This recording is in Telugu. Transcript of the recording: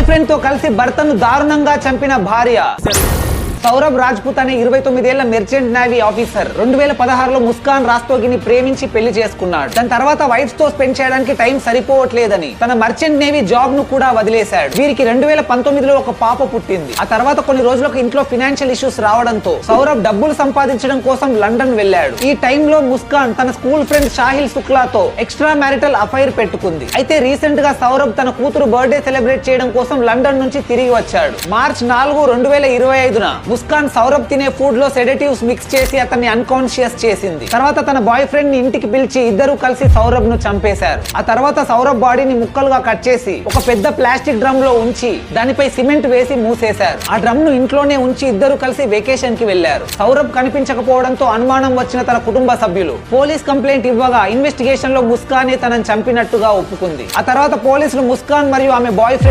బాయ్ ఫ్రెండ్తో కలిసి భర్తను దారుణంగా చంపిన భార్య. సౌరభ్ రాజ్పుత్ అనే ఇరవై తొమ్మిదేళ్ళ మెర్చెంట్ నేవీ ఆఫీసర్ రెండు వేల పదహారులో ముస్కాన్ రాస్తోగిని ప్రేమించి పెళ్ళి చేసుకున్నాడు. దాని తర్వాత వైఫ్తో స్పెండ్ చేయడానికి టైం సరిపోవట్లేదని తన మర్చెంట్ నేవీ జాబ్ను కూడా వదిలేశాడు. వీరికి రెండు వేల పంతొమ్మిదిలో ఒక పాప పుట్టింది. ఆ తర్వాత కొన్ని రోజులకు ఇంట్లో ఫినాన్షియల్ ఇష్యూస్ రావడంతో సౌరభ్ డబ్బులు సంపాదించడం కోసం లండన్ వెళ్ళాడు. ఈ టైంలో ముస్కాన్ తన స్కూల్ ఫ్రెండ్ షాహిల్ శుక్లాతో ఎక్స్ట్రా మ్యారిటల్ అఫైర్ పెట్టుకుంది. అయితే రీసెంట్గా సౌరభ్ తన కూతురు బర్త్డే సెలబ్రేట్ చేయడం కోసం లండన్ నుంచి తిరిగి వచ్చాడు. మార్చ్ నాలుగు రెండు వేల ఇరవై ఐదున ముస్కాన్ సౌరభ్ తినే ఫుడ్లో సెడేటివ్స్ మిక్స్ చేసి అతన్ని అన్కాన్షియస్ చేసింది. తర్వాత తన బాయ్ ఫ్రెండ్ని ఇంటికి పిలిచి ఇద్దరు కలిసి సౌరభ్ను చంపేశారు. ఆ తర్వాత సౌరభ్ బాడీని ముక్కలుగా కట్ చేసి ఒక పెద్ద ప్లాస్టిక్ డ్రమ్లో ఉంచి దానిపై సిమెంట్ వేసి మూసేశారు. ఆ డ్రమ్ను ఇంట్లోనే ఉంచి ఇద్దరు కలిసి వెకేషన్కి వెళ్ళారు సౌరభ్ కనిపించకపోవడంతో అనుమానం వచ్చిన తన కుటుంబ సభ్యులు పోలీస్ కంప్లైంట్ ఇవ్వగా ఇన్వెస్టిగేషన్లో ముస్కానే తనని చంపినట్టుగా ఒప్పుకుంది. ఆ తర్వాత పోలీసులు ముస్కాన్ మరియు ఆమె బాయ్ ఫ్రెండ్